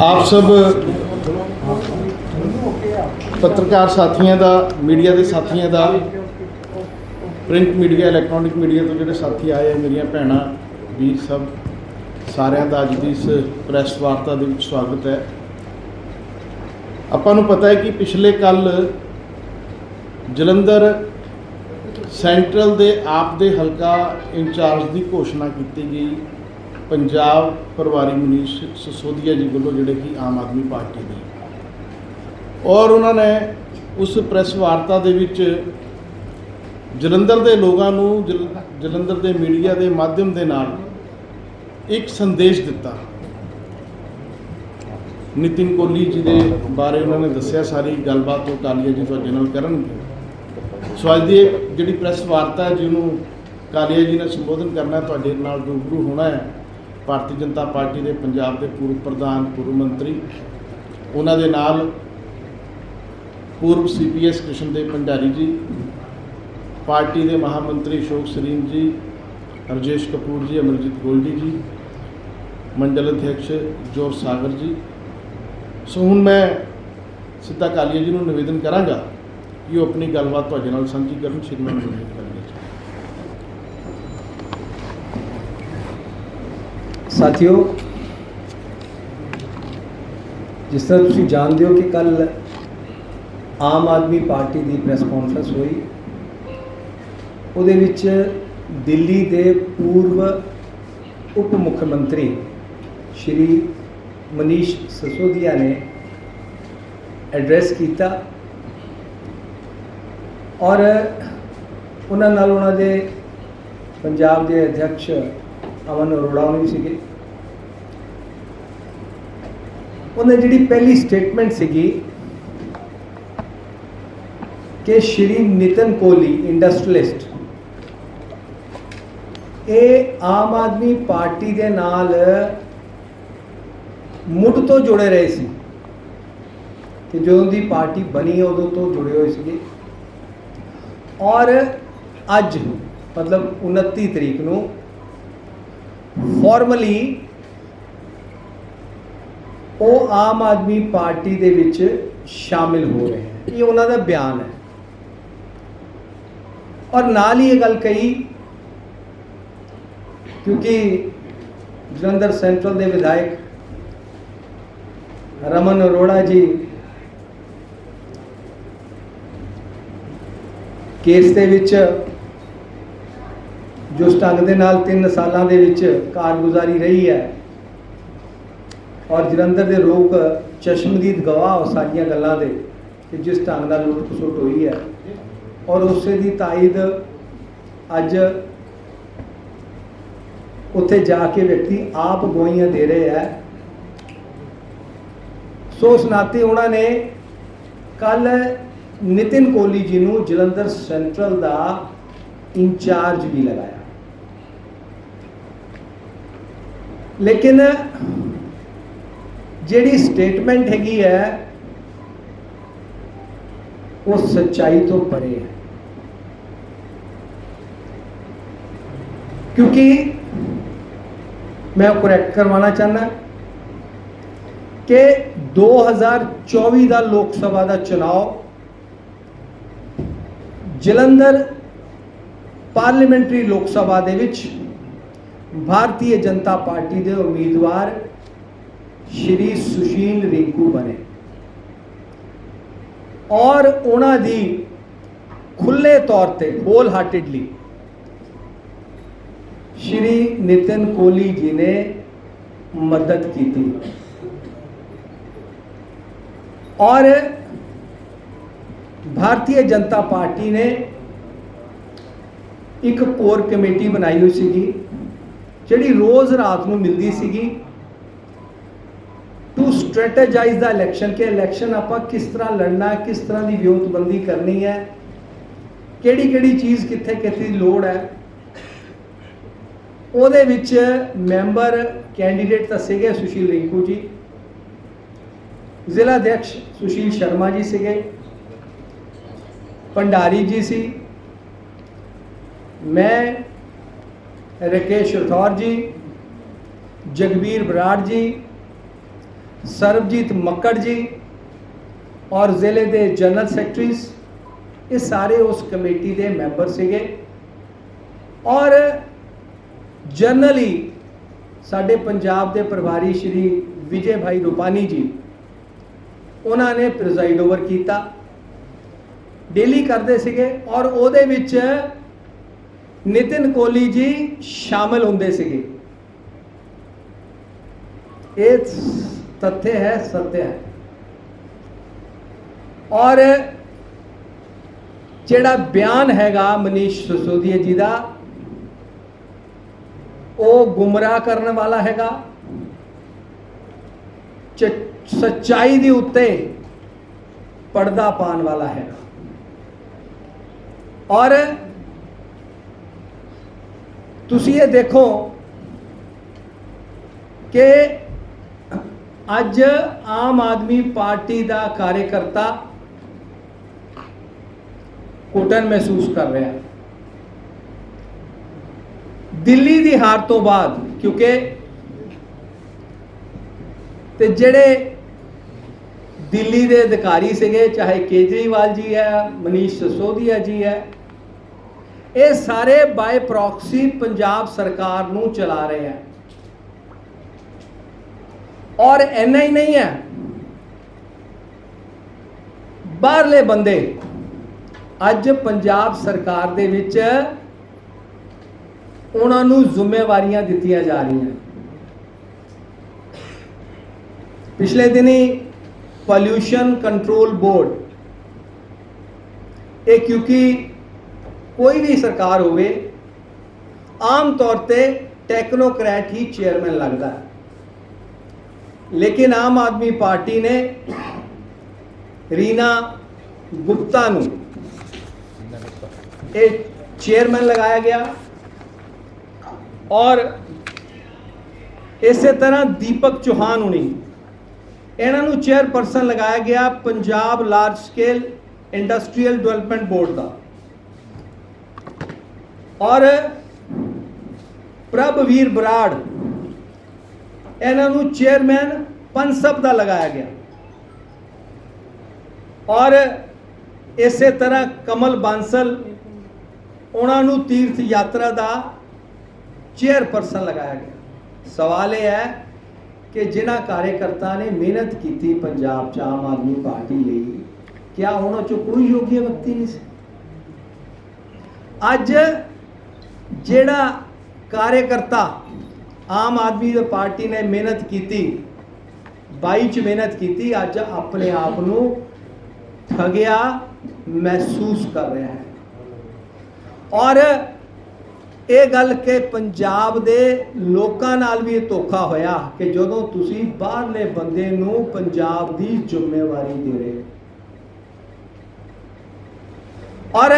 ਆਪ ਸਭ ਪੱਤਰਕਾਰ ਸਾਥੀਆਂ ਦਾ, ਮੀਡੀਆ ਦੇ ਸਾਥੀਆਂ ਦਾ, ਪ੍ਰਿੰਟ ਮੀਡੀਆ, ਇਲੈਕਟ੍ਰੋਨਿਕ ਮੀਡੀਆ ਤੋਂ ਜਿਹੜੇ ਸਾਥੀ ਆਏ ਆ, ਮੇਰੀਆਂ ਭੈਣਾਂ, ਵੀਰ ਸਭ, ਸਾਰਿਆਂ ਦਾ ਅੱਜ ਦੀ ਇਸ ਪ੍ਰੈਸ ਵਾਰਤਾ ਦੇ ਵਿੱਚ ਸਵਾਗਤ ਹੈ। ਆਪਾਂ ਨੂੰ ਪਤਾ ਹੈ ਕਿ ਪਿਛਲੇ ਕੱਲ ਜਲੰਧਰ ਸੈਂਟਰਲ ਦੇ ਆਪ ਦੇ ਹਲਕਾ ਇੰਚਾਰਜ ਦੀ ਘੋਸ਼ਣਾ ਕੀਤੀ ਗਈ। ਪੰਜਾਬ ਪਰਿਵਾਰੀ ਮਨੀਸ਼ ਸਸੋਦੀਆ ਜੀ ਵੱਲੋਂ ਜਿਹੜੇ ਕਿ ਆਮ ਆਦਮੀ ਪਾਰਟੀ ਦੇ। ਔਰ ਉਹਨਾਂ ਨੇ ਉਸ ਪ੍ਰੈਸ ਵਾਰਤਾ ਦੇ ਵਿੱਚ ਜਲੰਧਰ ਦੇ ਲੋਕਾਂ ਨੂੰ, ਜਲ- ਜਲੰਧਰ ਦੇ ਮੀਡੀਆ ਦੇ ਮਾਧਿਅਮ ਦੇ ਨਾਲ ਇੱਕ ਸੰਦੇਸ਼ ਦਿੱਤਾ। ਨਿਤਿਨ ਕੋਹਲੀ ਜੀ ਦੇ ਬਾਰੇ ਉਹਨਾਂ ਨੇ ਦੱਸਿਆ, ਸਾਰੀ ਗੱਲਬਾਤ ਉਹ ਕਾਲੀਆ ਜੀ ਤੁਹਾਡੇ ਨਾਲ ਕਰਨਗੇ। ਸੋ ਅੱਜ ਦੀ ਜਿਹੜੀ ਪ੍ਰੈਸ ਵਾਰਤਾ ਹੈ, ਜਿਹਨੂੰ ਕਾਲੀਆ ਜੀ ਨੇ ਸੰਬੋਧਨ ਕਰਨਾ ਤੁਹਾਡੇ ਨਾਲ ਰੂਬਰੂ ਹੋਣਾ ਹੈ, ਭਾਰਤੀ ਜਨਤਾ ਪਾਰਟੀ ਦੇ ਪੰਜਾਬ ਦੇ ਪੂਰਵ ਪ੍ਰਧਾਨ, ਪੂਰਵ ਮੰਤਰੀ, ਉਹਨਾਂ ਦੇ ਨਾਲ ਪੂਰਵ ਸੀਪੀਐਸ ਕ੍ਰਿਸ਼ਨਦੇਵ ਭੰਡਾਰੀ ਜੀ, ਪਾਰਟੀ ਦੇ ਮਹਾਮੰਤਰੀ ਅਸ਼ੋਕ ਸਰੀਨ ਜੀ, ਰਜੇਸ਼ ਕਪੂਰ ਜੀ, ਅਮਰਜੀਤ ਗੋਲਡੀ ਜੀ, ਮੰਡਲ ਅਧਿਕਸ਼ ਜੋਰ ਸਾਗਰ ਜੀ। ਸੋ ਹੁਣ ਮੈਂ ਸਿੱਧਾ ਕਾਲੀਆ ਜੀ ਨੂੰ ਨਿਵੇਦਨ ਕਰਾਂਗਾ ਕਿ ਆਪਣੀ ਗੱਲਬਾਤ ਤੁਹਾਡੇ ਨਾਲ ਸਾਂਝੀ ਕਰਨ ਸ਼੍ਰੀਮਾਨ ਗੁਰਮੀਤ ਕਰਨਗੇ ਸਾਥੀਓ, ਜਿਸ ਤਰ੍ਹਾਂ ਤੁਸੀਂ ਜਾਣਦੇ ਹੋ ਕਿ ਕੱਲ ਆਮ ਆਦਮੀ ਪਾਰਟੀ ਦੀ ਪ੍ਰੈਸ ਕਾਨਫਰੰਸ ਹੋਈ, ਉਹਦੇ ਵਿੱਚ ਦਿੱਲੀ ਦੇ ਪੂਰਵ ਉਪ ਮੁੱਖ ਮੰਤਰੀ ਸ਼੍ਰੀ ਮਨੀਸ਼ ਸਸੋਦੀਆ ਨੇ ਐਡਰੈਸ ਕੀਤਾ। ਔਰ ਉਹਨਾਂ ਨਾਲ ਉਹਨਾਂ ਦੇ ਪੰਜਾਬ ਦੇ ਅਧਿਕਸ਼ ਅਮਨ ਅਰੋੜਾ ਵੀ ਸੀਗੇ। ਉਹਨੇ ਜਿਹੜੀ ਪਹਿਲੀ ਸਟੇਟਮੈਂਟ ਸੀਗੀ ਕਿ ਸ਼੍ਰੀ ਨਿਤਨ ਕੋਹਲੀ ਇੰਡਸਟਰੀਲਿਸਟ ਇਹ ਆਮ ਆਦਮੀ ਪਾਰਟੀ ਦੇ ਨਾਲ ਮੁੱਢ ਤੋਂ ਜੁੜੇ ਰਹੇ ਸੀ। ਕਿ ਜਦੋਂ ਦੀ ਪਾਰਟੀ ਬਣੀ, ਉਦੋਂ ਤੋਂ ਜੁੜੇ ਹੋਏ ਸੀਗੇ। ਔਰ ਅੱਜ, ਮਤਲਬ 29 ਤਰੀਕ ਨੂੰ ਫਾਰਮਲੀ ਉਹ ਆਮ ਆਦਮੀ ਪਾਰਟੀ ਦੇ ਵਿੱਚ ਸ਼ਾਮਿਲ ਹੋ ਰਹੇ ਹਨ। ਇਹ ਉਹਨਾਂ ਦਾ ਬਿਆਨ ਹੈ। ਔਰ ਨਾਲ ਹੀ ਇਹ ਗੱਲ ਕਹੀ, ਕਿਉਂਕਿ ਜਲੰਧਰ ਸੈਂਟਰਲ ਦੇ ਵਿਧਾਇਕ ਰਮਨ ਅਰੋੜਾ ਜੀ ਕੇਸ ਦੇ ਵਿੱਚ ਜੋ ਢੰਗ ਦੇ ਨਾਲ 3 ਸਾਲਾਂ ਦੇ ਵਿੱਚ ਕਾਰਗੁਜ਼ਾਰੀ ਰਹੀ ਹੈ ਔਰ ਜਲੰਧਰ ਦੇ ਲੋਕ ਚਸ਼ਮਦੀਦ ਗਵਾਹ ਹੋ ਸਾਰੀਆਂ ਗੱਲਾਂ ਦੇ ਕਿ ਜਿਸ ਢੰਗ ਨਾਲ ਲੁੱਟ ਖਸੁੱਟ ਹੋਈ ਹੈ। ਔਰ ਉਸੇ ਦੀ ਤਾਇਦ ਅੱਜ ਉੱਥੇ ਜਾ ਕੇ ਵਿਅਕਤੀ ਆਪ ਗਵਾਹੀਆਂ ਦੇ ਰਹੇ ਹੈ। ਸੋ ਉਸ ਉਹਨਾਂ ਨੇ ਕੱਲ ਨਿਤਿਨ ਕੋਹਲੀ ਜੀ ਨੂੰ ਜਲੰਧਰ ਸੈਂਟਰਲ ਦਾ ਇੰਚਾਰਜ ਵੀ ਲਗਾਇਆ। ਲੇਕਿਨ ਜਿਹੜੀ ਸਟੇਟਮੈਂਟ ਹੈਗੀ ਹੈ, ਉਹ ਸੱਚਾਈ ਤੋਂ ਪਰੇ ਹੈ। ਕਿਉਂਕਿ ਮੈਂ ਕਰੈਕਟ ਕਰਵਾਉਣਾ ਚਾਹੁੰਦਾ ਕਿ 2024 ਦਾ ਲੋਕ ਸਭਾ ਦਾ ਚੋਣ ਜਲੰਧਰ ਪਾਰਲੀਮੈਂਟਰੀ ਲੋਕ ਸਭਾ ਦੇ ਵਿੱਚ ਭਾਰਤੀ ਜਨਤਾ ਪਾਰਟੀ ਦੇ ਉਮੀਦਵਾਰ ਸ਼੍ਰੀ ਸੁਸ਼ੀਲ ਰਿੰਕੂ ਬਣੇ। ਔਰ ਉਹਨਾਂ ਦੀ ਖੁੱਲੇ ਤੌਰ ਤੇ ਹੋਲ ਹਾਰਟedly ਸ਼੍ਰੀ ਨਿਤਨ ਕੋਹਲੀ ਜੀ ਨੇ ਮਦਦ ਕੀਤੀ। ਔਰ ਭਾਰਤੀ ਜਨਤਾ ਪਾਰਟੀ ਨੇ ਇੱਕ ਕੋਰ ਕਮੇਟੀ ਬਣਾਈ ਹੋਈ ਸੀਗੀ, ਜਿਹੜੀ ਰੋਜ਼ ਰਾਤ ਨੂੰ ਮਿਲਦੀ ਸੀਗੀ ਟੂ ਸਟ੍ਰੈਟੇਜਾਈਜ਼ ਦਾ ਇਲੈਕਸ਼ਨ ਕਿ ਇਲੈਕਸ਼ਨ ਆਪਾਂ ਕਿਸ ਤਰ੍ਹਾਂ ਲੜਨਾ, ਕਿਸ ਤਰ੍ਹਾਂ ਦੀ ਵਿਉਂਤਬੰਦੀ ਕਰਨੀ ਹੈ, ਕਿਹੜੀ ਕਿਹੜੀ ਚੀਜ਼ ਕਿੱਥੇ ਕਿੱਥੇ ਲੋੜ ਹੈ। ਉਹਦੇ ਵਿੱਚ ਮੈਂਬਰ ਕੈਂਡੀਡੇਟ ਤਾਂ ਸੀਗੇ ਸੁਸ਼ੀਲ ਰਿੰਕੂ ਜੀ, ਜ਼ਿਲ੍ਹਾ ਅਧਿਕਸ਼ ਸੁਸ਼ੀਲ ਸ਼ਰਮਾ ਜੀ ਸੀਗੇ। ਭੰਡਾਰੀ ਜੀ ਸੀ। ਮੈਂ ਰਕੇਸ਼ ਰਥੌਰ ਜੀ ਜਗਬੀਰ ਬਰਾੜ ਜੀ, ਸਰਬਜੀਤ ਮੱਕੜ ਜੀ ਔਰ ਜ਼ਿਲ੍ਹੇ ਦੇ ਜਨਰਲ ਸੈਕਟਰੀਜ਼, ਇਹ ਸਾਰੇ ਉਸ ਕਮੇਟੀ ਦੇ ਮੈਂਬਰ ਸੀਗੇ। ਔਰ ਜਨਰਲੀ ਸਾਡੇ ਪੰਜਾਬ ਦੇ ਪ੍ਰਭਾਰੀ ਸ਼੍ਰੀ ਵਿਜੇ ਭਾਈ ਰੂਪਾਨੀ ਜੀ, ਉਹਨਾਂ ਨੇ ਪ੍ਰਿਜ਼ਾਈਡ ਓਵਰ ਕੀਤਾ। ਡੇਲੀ ਕਰਦੇ ਸੀਗੇ ਔਰ ਉਹਦੇ ਵਿੱਚ ਨਿਤਿਨ ਕੋਹਲੀ ਜੀ ਸ਼ਾਮਲ ਹੁੰਦੇ ਸੀਗੇ। ਇਹ ਤੱਥ ਹੈ ਸत्य ਹੈ। ਔਰ ਜਿਹੜਾ ਬਿਆਨ ਹੈਗਾ ਮਨੀਸ਼ ਸਸੋਦੀਆ ਜੀ ਦਾ, ਉਹ ਗੁੰਮਰਾਹ ਕਰਨ ਵਾਲਾ ਹੈਗਾ। ਚ- ਸੱਚਾਈ ਦੇ ਉੱਤੇ ਪਰਦਾ ਪਾਉਣ ਵਾਲਾ ਹੈਗਾ। ਔਰ ਤੁਸੀਂ ਇਹ ਦੇਖੋ ਕਿ ਅੱਜ ਆਮ ਆਦਮੀ ਪਾਰਟੀ ਦਾ ਕਾਰਜਕਰਤਾ ਘੁਟਨ ਮਹਿਸੂਸ ਕਰ ਰਿਹਾ। ਦਿੱਲੀ ਦੀ ਹਾਰ ਤੋਂ ਬਾਅਦ, ਕਿਉਂਕਿ ਤੇ ਜਿਹੜੇ ਦਿੱਲੀ ਦੇ ਅਧਿਕਾਰੀ ਸੀਗੇ, ਚਾਹੇ ਕੇਜਰੀਵਾਲ ਜੀ ਹੈ, ਮਨੀਸ਼ ਸਿਸੋਦੀਆ ਜੀ ਹੈ ਇਹ ਸਾਰੇ ਬਾਈ ਪ੍ਰੋਕਸੀ ਪੰਜਾਬ ਸਰਕਾਰ ਨੂੰ ਚਲਾ ਰਹੇ ਹੈ ਔਰ ਇੰਨਾ ਹੀ ਨਹੀਂ ਹੈ। ਬਾਹਰਲੇ ਬੰਦੇ ਅੱਜ ਪੰਜਾਬ ਸਰਕਾਰ ਦੇ ਵਿੱਚ ਉਹਨਾਂ ਨੂੰ ਜ਼ਿੰਮੇਵਾਰੀਆਂ ਦਿੱਤੀਆਂ ਜਾ ਰਹੀਆਂ ਪਿਛਲੇ ਦਿਨੀ ਪੋਲਿਊਸ਼ਨ ਕੰਟਰੋਲ ਬੋਰਡ ਇਹ ਕਿਉਂਕਿ ਕੋਈ ਵੀ ਸਰਕਾਰ ਹੋਵੇ, ਆਮ ਤੌਰ ਤੇ ਟੈਕਨੋਕ੍ਰੈਟ ਹੀ ਚੇਅਰਮੈਨ ਲੱਗਦਾ ਹੈ। ਲੇਕਿਨ ਆਮ ਆਦਮੀ ਪਾਰਟੀ ਨੇ ਰੀਨਾ ਗੁਪਤਾ ਨੂੰ ਇਹ ਚੇਅਰਮੈਨ ਲਗਾਇਆ ਗਿਆ ਔਰ ਇਸੇ ਤਰ੍ਹਾਂ ਦੀਪਕ ਚੌਹਾਨ ਹੁਣੀ ਇਹਨਾਂ ਨੂੰ ਚੇਅਰਪਰਸਨ ਲਗਾਇਆ ਗਿਆ Punjab large scale industrial development board ਦਾ। ਔਰ ਪ੍ਰਭਵੀਰ ਬਰਾੜ, ਇਹਨਾਂ ਨੂੰ ਚੇਅਰਮੈਨ ਪਨਸਬ ਦਾ ਲਗਾਇਆ ਗਿਆ। ਔਰ ਇਸੇ ਤਰ੍ਹਾਂ ਕਮਲ ਬਾਂਸਲ, ਉਹਨਾਂ ਨੂੰ ਤੀਰਥ ਯਾਤਰਾ ਦਾ ਚੇਅਰਪਰਸਨ ਲਗਾਇਆ ਗਿਆ। ਸਵਾਲ ਇਹ ਹੈ ਕਿ ਜਿਨ੍ਹਾਂ ਕਾਰਜਕਰਤਾ ਨੇ ਮਿਹਨਤ ਕੀਤੀ ਪੰਜਾਬ 'ਚ ਆਮ ਆਦਮੀ ਪਾਰਟੀ ਲਈ, ਕਿਆ ਉਹਨਾਂ 'ਚੋਂ ਕੋਈ ਯੋਗੀ ਵਿਅਕਤੀ ਨਹੀਂ ਸੀ? ਅੱਜ ਜਿਹੜਾ ਕਾਰਜਕਰਤਾ ਆਮ ਆਦਮੀ ਦੀ ਪਾਰਟੀ ਨੇ ਮਿਹਨਤ ਕੀਤੀ 22 ਚ ਮਿਹਨਤ ਕੀਤੀ, ਅੱਜ ਆਪਣੇ ਆਪ ਨੂੰ ਠਗਿਆ ਮਹਿਸੂਸ ਕਰ ਰਿਹਾ ਹੈ ਔਰ ਇਹ ਗੱਲ ਕਿ ਪੰਜਾਬ ਦੇ ਲੋਕਾਂ ਨਾਲ ਵੀ ਇਹ ਧੋਖਾ ਹੋਇਆ ਕਿ ਜਦੋਂ ਤੁਸੀਂ ਬਾਹਰਲੇ ਬੰਦੇ ਨੂੰ ਪੰਜਾਬ ਦੀ ਜ਼ਿੰਮੇਵਾਰੀ ਦੇ ਰਹੇ ਹੋ। ਔਰ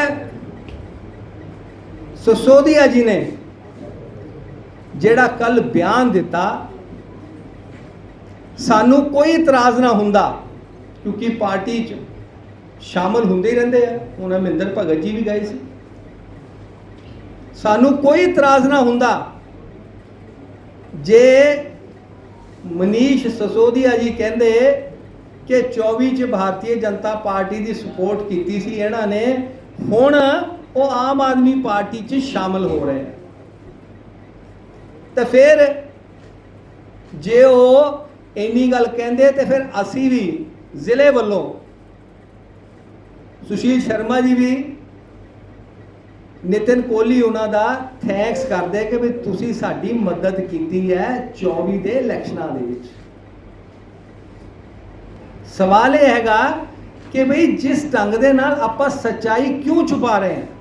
ਸਸੋਦੀਆ ਜੀ ਨੇ ਜਿਹੜਾ ਕੱਲ ਬਿਆਨ ਦਿੱਤਾ, ਸਾਨੂੰ ਕੋਈ ਇਤਰਾਜ਼ ਨਾ ਹੁੰਦਾ, ਕਿਉਂਕਿ ਪਾਰਟੀ 'ਚ ਸ਼ਾਮਲ ਹੁੰਦੇ ਹੀ ਰਹਿੰਦੇ ਆ। ਹੁਣ ਮਹਿੰਦਰ ਭਗਤ ਜੀ ਵੀ ਗਏ ਸੀ। ਸਾਨੂੰ ਕੋਈ ਇਤਰਾਜ਼ ਨਾ ਹੁੰਦਾ ਜੇ ਮਨੀਸ਼ ਸਸੋਦੀਆ ਜੀ ਕਹਿੰਦੇ ਕਿ 24 ਚ ਭਾਰਤੀ ਜਨਤਾ ਪਾਰਟੀ ਦੀ ਸਪੋਰਟ ਕੀਤੀ ਸੀ, ਇਹਨਾਂ ਨੇ ਹੁਣ ਉਹ ਆਮ ਆਦਮੀ ਪਾਰਟੀ 'ਚ ਸ਼ਾਮਲ ਹੋ ਰਹੇ। ਆ ਤਾਂ ਫਿਰ ਜੇ ਉਹ ਇੰਨੀ ਗੱਲ ਕਹਿੰਦੇ, ਤੇ ਫਿਰ ਅਸੀਂ ਵੀ ਜ਼ਿਲ੍ਹੇ ਵੱਲੋਂ ਸੁਸ਼ੀਲ ਸ਼ਰਮਾ ਜੀ ਵੀ, ਨਿਤਿਨ ਕੋਹਲੀ ਉਹਨਾਂ ਦਾ ਥੈਂਕਸ ਕਰਦੇ ਕਿ ਵੀ ਤੁਸੀਂ ਸਾਡੀ ਮਦਦ ਕੀਤੀ ਹੈ 24 ਦੇ ਇਲੈਕਸ਼ਨਾਂ ਦੇ ਵਿੱਚ। ਸਵਾਲ ਇਹ ਹੈਗਾ ਕਿ ਭਈ ਜਿਸ ਢੰਗ ਦੇ ਨਾਲ ਆਪਾਂ ਸੱਚਾਈ ਕਿਉਂ ਛੁਪਾ ਰਹੇ ਹਾਂ?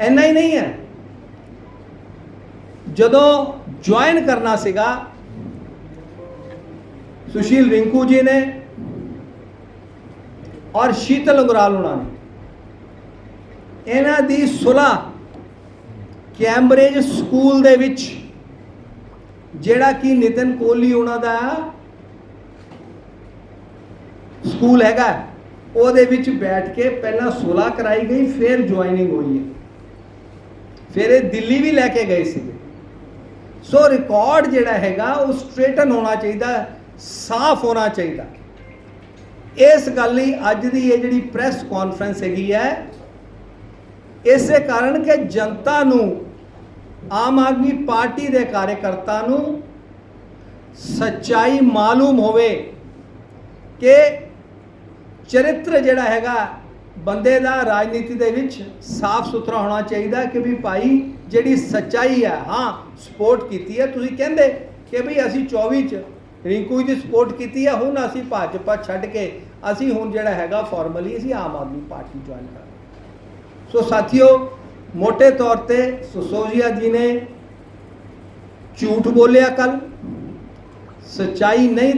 ਇੰਨਾ ਹੀ ਨਹੀਂ ਹੈ। ਜਦੋਂ ਜੁਆਇਨ ਕਰਨਾ ਸੀਗਾ, ਸੁਸ਼ੀਲ ਰਿੰਕੂ ਜੀ ਨੇ ਔਰ ਸ਼ੀਤਲ ਅੰਗਰਾਲ ਉਹਨਾਂ ਨੇ। ਇਹਨਾਂ ਦੀ ਸੁਲ੍ਹਾ ਕੈਂਬਰੇਜ ਸਕੂਲ ਦੇ ਵਿੱਚ, ਜਿਹੜਾ ਕਿ ਨਿਤਨ ਕੋਹਲੀ ਉਹਨਾਂ ਦਾ ਸਕੂਲ ਹੈਗਾ, ਉਹਦੇ ਵਿੱਚ ਬੈਠ ਕੇ ਪਹਿਲਾਂ ਸੁਲ੍ਹਾ ਕਰਾਈ ਗਈ, ਫਿਰ ਜੁਆਇਨਿੰਗ ਹੋਈ ਹੈ। ਫਿਰ ਇਹ ਦਿੱਲੀ ਵੀ ਲੈ ਕੇ ਗਏ ਸੀਗੇ। ਸੋ ਰਿਕਾਰਡ ਜਿਹੜਾ ਹੈਗਾ, ਉਹ ਸਟ੍ਰੇਟਨ ਹੋਣਾ ਚਾਹੀਦਾ, ਸਾਫ਼ ਹੋਣਾ ਚਾਹੀਦਾ। ਇਸ ਗੱਲ ਲਈ ਅੱਜ ਦੀ ਇਹ ਜਿਹੜੀ ਪ੍ਰੈਸ ਕਾਨਫਰੰਸ ਹੈਗੀ ਹੈ, ਇਸੇ ਕਾਰਨ ਕਿ ਜਨਤਾ ਨੂੰ, ਆਮ ਆਦਮੀ ਪਾਰਟੀ ਦੇ ਕਾਰਜਕਰਤਾ ਨੂੰ ਸੱਚਾਈ ਮਾਲੂਮ ਹੋਵੇ ਕਿ ਚਰਿੱਤਰ ਜਿਹੜਾ ਹੈਗਾ ਬੰਦੇ ਦਾ ਰਾਜਨੀਤੀ ਦੇ ਵਿੱਚ ਸਾਫ਼ ਸੁਥਰਾ ਹੋਣਾ ਚਾਹੀਦਾ ਕਿ ਵੀ ਭਾਈ ਜਿਹੜੀ ਸੱਚਾਈ ਹੈ, ਹਾਂ ਸਪੋਰਟ ਕੀਤੀ ਹੈ। ਤੁਸੀਂ ਕਹਿੰਦੇ ਕਿ ਵੀ ਅਸੀਂ 24 ਚ ਰਿੰਕੂ ਦੀ ਸਪੋਰਟ ਕੀਤੀ ਹੈ, ਹੁਣ ਅਸੀਂ ਭਾਜਪਾ ਛੱਡ ਕੇ ਅਸੀਂ ਹੁਣ ਜਿਹੜਾ ਹੈਗਾ ਫਾਰਮਲੀ ਅਸੀਂ ਆਮ ਆਦਮੀ ਪਾਰਟੀ ਜੁਆਇਨ ਕਰ ਸੋ ਸਾਥੀਓ, ਮੋٹے ਤੌਰ ਤੇ ਸੋਸੋਜੀਆ ਜੀ ਨੇ ਝੂਠ ਬੋਲਿਆ ਕੱਲ ਸਚਾਈ ਨਹੀਂ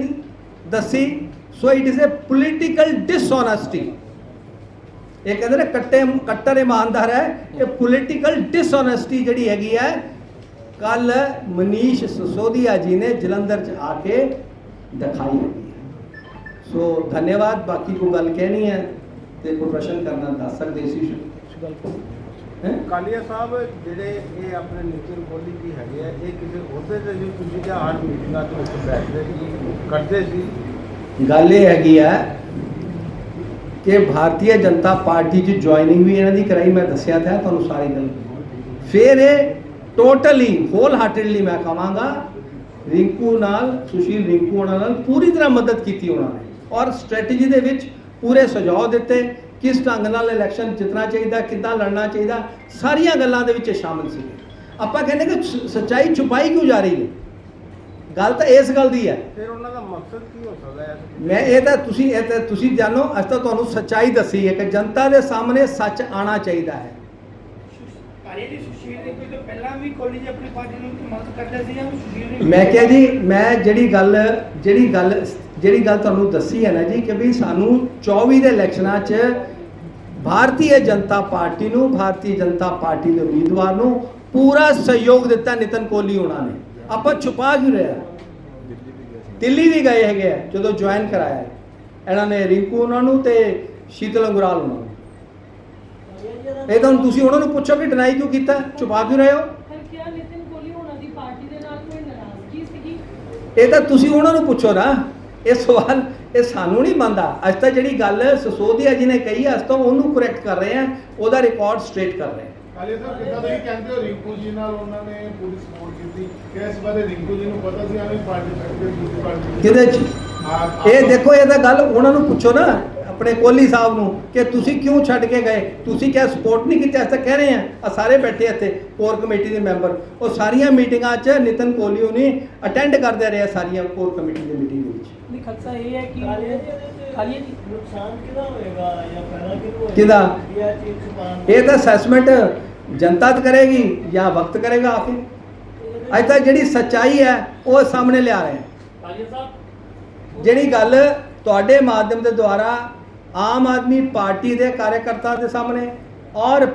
ਦੱਸੀ। So it is a political dishonesty ਇਹ ਕਹਿੰਦੇ ਨੇ ਕੱਟੇ ਕੱਟਰ ਇਮਾਨਦਾਰ ਹੈ ਇਹ ਪੋਲੀਟੀਕਲ ਡਿਸਓਨੈਸਟੀ ਜਿਹੜੀ ਹੈਗੀ ਹੈ ਕੱਲ ਮਨੀਸ਼ ਸਸੋਦੀਆ ਜੀ ਨੇ ਜਲੰਧਰ ਚ ਆ ਕੇ ਦਿਖਾਈ ਹੈਗੀ ਹੈ। ਸੋ ਧੰਨਵਾਦ ਬਾਕੀ ਕੋਈ ਗੱਲ ਕਹਿਣੀ ਹੈ ਤੇ ਕੋਈ ਪ੍ਰਸ਼ਨ ਕਰਨਾ ਦੱਸ ਸਕਦੇ ਸੀ ਕਾਲੀਆ ਸਾਹਿਬ ਜਿਹੜੇ ਇਹ ਆਪਣੇ ਨਿਤਿਨ ਕੋਹਲੀ ਜੀ ਹੈਗੇ ਆ ਇਹ ਕਿਸੇ ਅਹੁਦੇ ਤੇ ਜੋ ਤੁਸੀਂ ਜਾਂ ਆਠ ਮੀਟਿੰਗਾਂ ਵਿੱਚ ਬੈਠਦੇ ਸੀ ਕਰਦੇ ਸੀ? ਗੱਲ ਇਹ ਹੈਗੀ ਆ ਕਿ ਭਾਰਤੀ ਜਨਤਾ ਪਾਰਟੀ 'ਚ ਜੁਆਇਨਿੰਗ ਵੀ ਇਹਨਾਂ ਦੀ ਕਰਾਈ, ਮੈਂ ਦੱਸਿਆ ਤਾਂ ਤੁਹਾਨੂੰ ਸਾਰੀ ਗੱਲ ਫਿਰ ਇਹ ਟੋਟਲੀ ਹੋਲ ਹਾਰਟਡਲੀ ਮੈਂ ਕਹਾਂਗਾ, ਰਿੰਕੂ ਨਾਲ, ਸੁਸ਼ੀਲ ਰਿੰਕੂ ਉਹਨਾਂ ਨਾਲ ਪੂਰੀ ਤਰ੍ਹਾਂ ਮਦਦ ਕੀਤੀ ਉਹਨਾਂ ਨੇ ਔਰ ਸਟ੍ਰੈਟਜੀ ਦੇ ਵਿੱਚ ਪੂਰੇ ਸੁਝਾਅ ਦਿੱਤੇ ਕਿਸ ਢੰਗ ਨਾਲ ਇਲੈਕਸ਼ਨ ਜਿੱਤਣਾ ਚਾਹੀਦਾ, ਕਿੱਦਾਂ ਲੜਨਾ ਚਾਹੀਦਾ, ਸਾਰੀਆਂ ਗੱਲਾਂ ਦੇ ਵਿੱਚ ਇਹ ਸ਼ਾਮਿਲ ਸੀ ਆਪਾਂ ਕਹਿੰਦੇ ਕਿ ਸੱਚਾਈ ਛੁਪਾਈ ਕਿਉਂ ਜਾ ਰਹੀ ਹੈ? ਗੱਲ ਤਾਂ ਇਸ ਗੱਲ ਦੀ ਹੈ। ਫਿਰ ਉਹਨਾਂ ਦਾ ਮਕਸਦ ਕੀ ਹੋ ਸਕਦਾ ਹੈ ਮੈਂ ਇਹ ਤਾਂ ਤੁਸੀਂ ਇਹ ਤਾਂ ਤੁਸੀਂ ਜਾਣੋ ਅੱਜ ਤਾਂ ਤੁਹਾਨੂੰ ਸੱਚਾਈ ਦੱਸੀ ਹੈ ਕਿ ਜਨਤਾ ਦੇ ਸਾਹਮਣੇ ਸੱਚ ਆਣਾ ਚਾਹੀਦਾ ਹੈ। ਕਾਲੀ ਜੀ ਸੁਸ਼ੀਲ ਨੇ ਕੋਈ ਤਾਂ ਪਹਿਲਾਂ ਵੀ ਕੋਲੀ ਜੀ ਆਪਣੀ ਪਾਰਟੀ ਨੂੰ ਮਦਦ ਕਰਦੇ ਸੀ ਜਾਂ ਸੁਸ਼ੀਲ ਨੇ ਮੈਂ ਕਿਹਾ ਜੀ ਮੈਂ ਜਿਹੜੀ ਗੱਲ ਜਿਹੜੀ ਗੱਲ ਜਿਹੜੀ ਗੱਲ ਤੁਹਾਨੂੰ ਦੱਸੀ ਹੈ ਨਾ ਜੀ ਕਿ ਵੀ ਸਾਨੂੰ 24 ਦੇ ਇਲੈਕਸ਼ਨਾਂ 'ਚ ਭਾਰਤੀ ਜਨਤਾ ਪਾਰਟੀ ਨੂੰ ਭਾਰਤੀ ਜਨਤਾ ਪਾਰਟੀ ਦੇ ਉਮੀਦਵਾਰ ਨੂੰ ਪੂਰਾ ਸਹਿਯੋਗ ਦਿੱਤਾ ਨਿਤਨ ਕੋਹਲੀ ਉਹਨਾਂ ਨੇ। ਆਪਾਂ ਛੁਪਾ ਕਿਉਂ ਰਿਹਾ ਦਿੱਲੀ ਵੀ ਗਏ ਹੈਗੇ ਆ ਜਦੋਂ ਜੁਆਇਨ ਕਰਾਇਆ। ਇਹਨਾਂ ਨੇ ਰਿੰਕੂ ਉਹਨਾਂ ਨੂੰ ਤੇ ਸ਼ੀਤਲ ਅੰਗੁਰਾਲ ਉਹਨਾਂ ਨੂੰ। ਇਹ ਤਾਂ ਤੁਸੀਂ ਉਹਨਾਂ ਨੂੰ ਪੁੱਛੋ ਕਿ ਡਿਨਾਈ ਕਿਉਂ ਕੀਤਾ ਛੁਪਾ ਕਿਉਂ ਰਹੇ ਹੋ? ਇਹ ਤਾਂ ਤੁਸੀਂ ਉਹਨਾਂ ਨੂੰ ਪੁੱਛੋ ਨਾ। ਇਹ ਸਵਾਲ ਇਹ ਸਾਨੂੰ ਨਹੀਂ ਬੰਦਾ ਅੱਜ ਤਾਂ ਜਿਹੜੀ ਗੱਲ ਸਸੋਦੀਆ ਜੀ ਨੇ ਕਹੀ ਹੈ, ਅੱਜ ਤਾਂ ਉਹਨੂੰ ਕਰੈਕਟ ਕਰ ਰਹੇ ਆ ਉਹਦਾ ਰਿਕਾਰਡ ਸਟ੍ਰੇਟ ਕਰ ਰਹੇ ਆ। ਕਾਲੀ ਸਾਹਿਬ ਕਿੱਦਾਂ ਤੁਸੀਂ ਕਹਿੰਦੇ ਹੋ ਰਿੰਕੂ ਜੀ ਨਾਲ ਉਹਨਾਂ ਨੇ ਪੂਰੀ ਸਪੋਰਟ ਕੀਤੀ। ਕਿ ਇਸ ਬਾਰੇ ਰਿੰਕੂ ਜੀ ਨੂੰ ਪਤਾ ਸੀ? ਐਵੇਂ ਪਾਰਟੀ ਸੈਕਟਰੀ ਦੂਜੀ ਪਾਰਟੀ ਕਿਹਦੇ ਚ? ਆ- ਇਹ ਦੇਖੋ ਇਹ ਤਾਂ ਗੱਲ ਉਹਨਾਂ ਨੂੰ ਪੁੱਛੋ ਨਾ ਆਪਣੇ ਕੋਹਲੀ ਸਾਹਿਬ ਨੂੰ ਕਿ ਤੁਸੀਂ ਕਿਉਂ ਛੱਡ ਕੇ ਗਏ? ਤੁਸੀਂ ਕਿਆ ਸਪੋਰਟ ਨਹੀਂ ਕੀਤੀ? ਤੱਕ ਕਹਿ ਰਹੇ ਆ ਆ ਸਾਰੇ ਬੈਠੇ ਇੱਥੇ ਕੋਰ ਕਮੇਟੀ ਦੇ ਮੈਂਬਰ। ਉਹ ਸਾਰੀਆਂ ਮੀਟਿੰਗਾਂ 'ਚ ਨਿਤਨ ਕੋਹਲੀ ਉਹਨੇ ਅਟੈਂਡ ਕਰਦੇ ਰਹੇ ਸਾਰੀਆਂ ਕੋਰ ਕਮੇਟੀ ਦੇ ਮੀਟਿੰਗ ਦੇ ਵਿੱਚ। ਖਲਸਾ ਇਹ ਹੈ ਕਿ ਖਾਲੀ ਜੀ। ਨੁਕਸਾਨ ਕਿਹਦਾ ਹੋਏਗਾ ਜਾਂ ਫਾਇਦਾ ਕਿਹਨੂੰ ਹੋਏਗਾ? ਕਿਹਦਾ? ਇਹ ਚੀਜ਼ ਛੁਪਾਉਣ ਇਹ ਤਾਂ ਅਸੈਸਮੈਂਟ ਜਨਤਾ ਤ ਕਰੇਗੀ ਜਾਂ ਵਕਤ ਕਰੇਗਾ ਆ ਕੇ ਅੱਜ ਤਾਂ ਜਿਹੜੀ ਸੱਚਾਈ ਹੈ ਉਹ ਸਾਹਮਣੇ ਲਿਆ ਰਹੇ ਆ ਕਾਲੀਆ ਸਾਹਿਬ। ਜਿਹੜੀ ਗੱਲ ਤੁਹਾਡੇ ਮਾਧਿਅਮ ਦੇ ਦੁਆਰਾ ਆਮ ਆਦਮੀ ਪਾਰਟੀ ਦੇ ਕਾਰਜਕਰਤਾ ਦੇ ਸਾਹਮਣੇ ਔਰ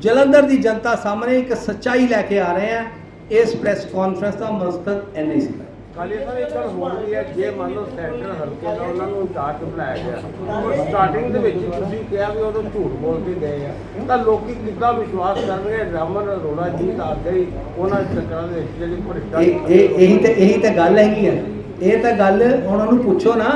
ਜਲੰਧਰ ਦੀ ਜਨਤਾ ਸਾਹਮਣੇ ਇੱਕ ਸੱਚਾਈ ਲੈ ਕੇ ਆ ਰਹੇ ਆ ਇਸ ਪ੍ਰੈਸ ਕਾਨਫਰੰਸ ਦਾ ਮਕਸਦ ਐਨਏ ਸੀ ਕਾਲੀਆ ਸਾਹਿਬ ਇੱਕ ਗੱਲ ਹੋਰ ਵੀ ਹੈ, ਜੇ ਮੰਨ ਲਓ ਸੈਂਟਰ ਹਲਕੇ ਦਾ ਉਹਨਾਂ ਨੂੰ ਇੰਚਾਰਜ ਬਣਾਇਆ ਗਿਆ। ਸਟਾਰਟਿੰਗ ਦੇ ਵਿੱਚ ਤੁਸੀਂ ਕਿਹਾ ਵੀ ਉਦੋਂ ਝੂਠ ਬੋਲ ਕੇ ਗਏ ਆ। ਤਾਂ ਲੋਕੀ ਕਿੱਦਾਂ ਵਿਸ਼ਵਾਸ ਕਰਨਗੇ? ਰਮਨ ਅਰੋੜਾ ਜੀ ਦਾ ਅੱਗੇ ਉਹਨਾਂ ਚੱਕਰਾਂ ਦੇ ਵਿੱਚ ਜਿਹੜੀ ਭ੍ਰਿਸ਼ਟਾਚਾਰ ਇਹ ਇਹੀ ਤੇ ਇਹੀ ਤਾਂ ਗੱਲ ਹੈਗੀ ਹੈ ਇਹ ਤਾਂ ਗੱਲ ਉਹਨਾਂ ਨੂੰ ਪੁੱਛੋ ਨਾ।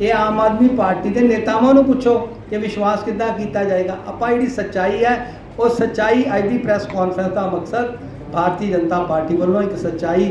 ਇਹ ਆਮ ਆਦਮੀ ਪਾਰਟੀ ਦੇ ਨੇਤਾਵਾਂ ਨੂੰ ਪੁੱਛੋ ਕਿ ਵਿਸ਼ਵਾਸ ਕਿੱਦਾਂ ਕੀਤਾ ਜਾਏਗਾ। ਆਪਾਂ ਜਿਹੜੀ ਸੱਚਾਈ ਹੈ, ਉਹ ਸੱਚਾਈ ਅੱਜ ਦੀ ਪ੍ਰੈਸ ਕਾਨਫਰੰਸ ਦਾ ਮਕਸਦ, ਭਾਰਤੀ ਜਨਤਾ ਪਾਰਟੀ ਵੱਲੋਂ ਇੱਕ ਸੱਚਾਈ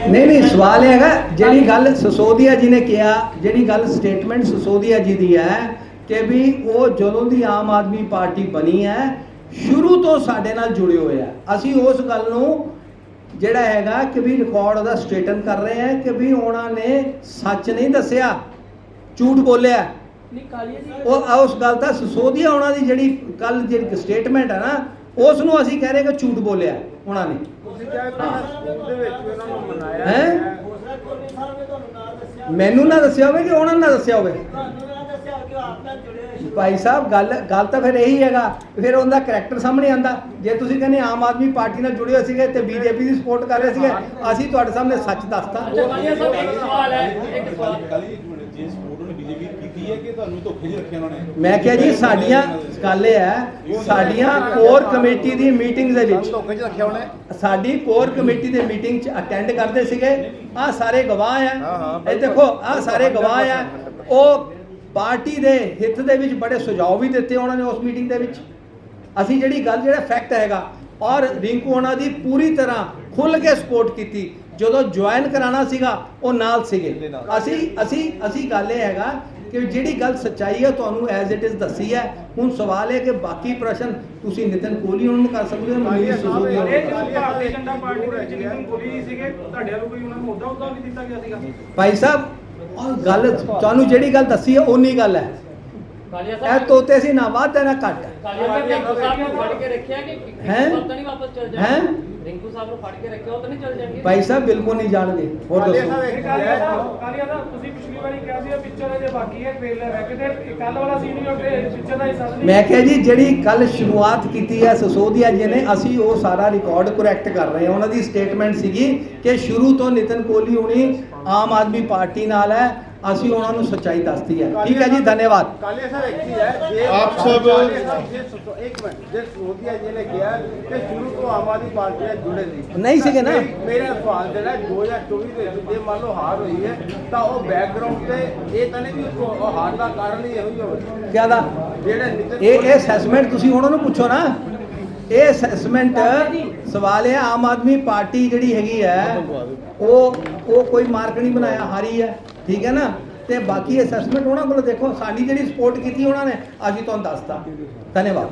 ਨਹੀਂ? ਨਹੀਂ ਸਵਾਲ ਇਹ ਹੈਗਾ ਜਿਹੜੀ ਗੱਲ ਸਸੋਦੀਆ ਜੀ ਨੇ ਕਿਹਾ ਜਿਹੜੀ ਗੱਲ ਸਟੇਟਮੈਂਟ ਸਸੋਦੀਆ ਜੀ ਦੀ ਹੈ ਕਿ ਵੀ ਉਹ ਜਦੋਂ ਦੀ ਆਮ ਆਦਮੀ ਪਾਰਟੀ ਬਣੀ ਹੈ ਸ਼ੁਰੂ ਤੋਂ ਸਾਡੇ ਨਾਲ ਜੁੜੇ ਹੋਏ ਆ ਅਸੀਂ ਉਸ ਗੱਲ ਨੂੰ ਜਿਹੜਾ ਹੈਗਾ ਕਿ ਵੀ ਰਿਕਾਰਡ ਉਹਦਾ ਸਟੇਟਨ ਕਰ ਰਹੇ ਹਾਂ ਕਿ ਵੀ ਉਹਨਾਂ ਨੇ ਸੱਚ ਨਹੀਂ ਦੱਸਿਆ ਝੂਠ ਬੋਲਿਆ ਨਹੀਂ ਕਾਲੀਆ ਜੀ ਉਹ ਆ ਉਸ ਗੱਲ ਦਾ ਸਸੋਦੀਆ ਉਹਨਾਂ ਦੀ ਜਿਹੜੀ ਕੱਲ ਜਿਹੜੀ ਸਟੇਟਮੈਂਟ ਹੈ ਨਾ ਉਸ ਨੂੰ ਅਸੀਂ ਕਹਿ ਰਹੇ ਕਿ ਝੂਠ ਬੋਲਿਆ ਉਹਨਾਂ ਨੇ। ਤੁਸੀਂ ਮੈਨੂੰ ਨਾ ਦੱਸਿਆ ਹੋਵੇ ਕਿ ਉਹਨਾਂ ਨੇ ਦੱਸਿਆ ਹੋਵੇ। ਭਾਈ ਸਾਹਿਬ, ਗੱਲ ਗੱਲ ਤਾਂ ਫਿਰ ਇਹੀ ਹੈਗਾ। ਫਿਰ ਉਹਦਾ ਕਰੈਕਟਰ ਸਾਹਮਣੇ ਆਂਦਾ ਜੇ ਤੁਸੀਂ ਕਹਿੰਦੇ ਆਮ ਆਦਮੀ ਪਾਰਟੀ ਨਾਲ ਜੁੜੇ ਹੋਏ ਸੀਗੇ ਤੇ ਬੀਜੇਪੀ ਦੀ ਸਪੋਰਟ ਕਰ ਰਹੇ ਸੀਗੇ, ਅਸੀਂ ਤੁਹਾਡੇ ਸਾਹਮਣੇ ਸੱਚ ਦੱਸਤਾ। ਬੀਜੇਪੀ ਕੀਤੀ ਹੈ ਕਿ ਤੁਹਾਨੂੰ ਧੋਖੇ 'ਚ ਰੱਖਿਆ ਉਹਨਾਂ ਨੇ? ਮੈਂ ਕਿਹਾ ਜੀ ਸਾਡੀਆਂ ਗੱਲ ਇਹ ਹੈ ਸਾਡੀਆਂ ਕੋਰ ਕਮੇਟੀ ਦੀ ਮੀਟਿੰਗ ਦੇ ਵਿੱਚ ਧੋਖੇ 'ਚ ਰੱਖਿਆ ਉਹਨੇ? ਸਾਡੀ ਕੋਰ ਕਮੇਟੀ ਦੇ ਮੀਟਿੰਗ 'ਚ ਅਟੈਂਡ ਕਰਦੇ ਸੀਗੇ। ਆ ਸਾਰੇ ਗਵਾਹ ਆ। ਇਹ ਦੇਖੋ ਆ ਸਾਰੇ ਗਵਾਹ ਆ। ਉਹ ਪਾਰਟੀ ਦੇ ਹਿੱਤ ਦੇ ਵਿੱਚ ਬੜੇ ਸੁਝਾਅ ਵੀ ਦਿੱਤੇ ਉਹਨਾਂ ਨੇ ਉਸ ਮੀਟਿੰਗ ਦੇ ਵਿੱਚ। ਅਸੀਂ ਜਿਹੜੀ ਗੱਲ ਜਿਹੜਾ ਫੈਕਟ ਹੈਗਾ ਔਰ ਰਿੰਕੂ ਉਹਨਾਂ ਦੀ ਪੂਰੀ ਤਰ੍ਹਾਂ ਖੁੱਲ ਕੇ ਸਪੋਰਟ ਕੀਤੀ। ਜਦੋਂ ਜੁਆਇਨ ਕਰਾਣਾ ਸੀਗਾ ਉਹ ਨਾਲ ਸੀਗੇ। ਅਸੀਂ ਅਸੀਂ ਅਸੀਂ ਗੱਲ ਇਹ ਹੈਗਾ ਕਿ ਜਿਹੜੀ ਗੱਲ ਸੱਚਾਈ ਹੈ ਤੁਹਾਨੂੰ ਐਜ਼ ਇਟ ਇਜ਼ ਦੱਸੀ ਹੈ ਹੁਣ ਸਵਾਲ ਹੈ ਕਿ ਬਾਕੀ ਪ੍ਰਸ਼ਨ ਤੁਸੀਂ ਨਿਤਨ ਕੋਹਲੀ ਉਹਨਾਂ ਨੂੰ ਕਰ ਸਕਦੇ ਹੋ ਮਨੀਸ਼ ਸਿਸੋਦੀਆ ਨੂੰ ਕਰ ਸਕਦੇ ਹੋ। ਭਾਰਤੀ ਜਨਤਾ ਪਾਰਟੀ ਦੇ ਵਿੱਚ ਨਿਤਨ ਕੋਹਲੀ ਸੀਗੇ ਤੁਹਾਡੇ ਵੱਲੋਂ ਕੋਈ ਉਹਨਾਂ ਨੂੰ ਮੁੱਦਾ ਉਦਾਂ ਵੀ ਦਿੱਤਾ ਗਿਆ ਸੀਗਾ ਭਾਈ ਸਾਹਿਬ ਉਹ ਗੱਲ ਤੁਹਾਨੂੰ ਜਿਹੜੀ ਗੱਲ ਦੱਸੀ ਹੈ ਓਨੀ ਗੱਲ ਹੈ ਕਾਲੀਆ ਇਹ ਤੋਤੇ ਸੀ ਨਾ ਵੱਧ ਹੈ ਨਾ ਘੱਟ ਹੈ ਕਾਲੀਆ ਸਾਹਿਬ ਨੂੰ ਫੜ ਕੇ ਰੱਖਿਆ ਕਿ ਹੈਂ? ਰਿੰਕੂ ਸਾਹਿਬ ਤਾਂ ਨਹੀਂ ਵਾਪਸ ਚਲ ਹੈਂ? ਰਿੰਕੂ ਸਾਹਿਬ ਨੂੰ ਫੜ ਕੇ ਰੱਖਿਆ ਉਹ ਤਾਂ ਨਹੀਂ ਚਲ ਜਾਣਗੇ? ਭਾਈ ਸਾਹਿਬ ਬਿਲਕੁਲ ਨਹੀਂ ਜਾਣਗੇ ਹੋਰ ਦੱਸੋ। ਕਾਲੀਆ ਹੈ ਸਾਹਿਬ ਕਾਲੀਆ ਸਾਹਿਬ ਤੁਸੀਂ ਪਿਛਲੀ ਵਾਰੀ ਕਿਹਾ ਸੀ ਪਿਕਚਰ ਅਜੇ ਬਾਕੀ ਹੈ ਟ੍ਰੇਲਰ ਹੈ ਕਿਤੇ ਕੱਲ ਵਾਲਾ ਸੀਨ ਵੀ ਉਹ ਪਿਕਚਰ ਦਾ ਹਿੱਸਾ ਨਹੀਂ। ਮੈਂ ਕਿਹਾ ਜੀ ਜਿਹੜੀ ਕੱਲ ਸ਼ੁਰੂਆਤ ਕੀਤੀ ਹੈ ਸਸੋਦੀਆ ਜੀ ਨੇ ਅਸੀਂ ਉਹ ਸਾਰਾ ਰਿਕਾਰਡ ਕਰੈਕਟ ਕਰ ਰਹੇ ਹਾਂ। ਉਹਨਾਂ ਦੀ ਸਟੇਟਮੈਂਟ ਸੀਗੀ ਕਿ ਸ਼ੁਰੂ ਤੋਂ ਨਿਤਨ ਕੋਹਲੀ ਹੁਣੀ ਆਮ ਆਦਮੀ ਪਾਰਟੀ ਨਾਲ ਹੈ ਅਸੀਂ ਉਹਨਾਂ ਨੂੰ ਸੱਚਾਈ ਦੱਸਤੀ ਹੈ। ਠੀਕ ਹੈ ਜੀ ਧੰਨਵਾਦ। ਕਾਲੀਆ ਸਾਹਿਬ ਇੱਕ ਚੀਜ਼ ਹੈ ਜੇ ਆਪ ਸਭ- ਇੱਕ ਮਿੰਟ ਜੇ ਸੋਧੀਆ ਜੀ ਨੇ ਕਿਹਾ ਕਿ ਸ਼ੁਰੂ ਤੋਂ ਆਮ ਆਦਮੀ ਪਾਰਟੀ ਨਾਲ ਜੁੜੇ ਸੀ। ਨਹੀਂ ਸੀਗੇ ਨਾ। ਮੇਰਾ ਸਵਾਲ ਜਿਹੜਾ 2024 ਦੇ ਵਿੱਚ ਜੇ ਮੰਨ ਲਓ ਹਾਰ ਹੋਈ ਹੈ ਤਾਂ ਉਹ ਬੈਕਗ੍ਰਾਉਂਡ ਤੇ ਇਹ ਤਾਂ ਨਹੀਂ ਵੀ ਉਹ ਹਾਰ ਦਾ ਕਾਰਨ ਹੀ ਇਹੋ ਹੀ ਹੋਵੇ। ਕਿਆ ਦਾ? ਜਿਹੜੇ ਇਹ ਇਹ ਅਸੈਸਮੈਂਟ ਤੁਸੀਂ ਉਹਨਾਂ ਨੂੰ ਪੁੱਛੋ ਨਾ। ਇਹ ਅਸੈਸਮੈਂਟ ਸਵਾਲ ਇਹ ਹੈ, ਆਮ ਆਦਮੀ ਪਾਰਟੀ ਜਿਹੜੀ ਹੈਗੀ ਹੈ ਉਹ ਉਹ ਕੋਈ ਮਾਰਕ ਨਹੀਂ ਬਣਾਇਆ ਹਾਰੀ ਹੈ। ਠੀਕ ਹੈ ਨਾ? ਤੇ ਬਾਕੀ ਅਸੈਸਮੈਂਟ ਉਹਨਾਂ ਕੋਲ ਦੇਖੋ, ਸਾਡੀ ਜਿਹੜੀ ਸਪੋਰਟ ਕੀਤੀ ਉਹਨਾਂ ਨੇ ਅਸੀਂ ਤੁਹਾਨੂੰ ਦੱਸਤਾ। ਧੰਨਵਾਦ।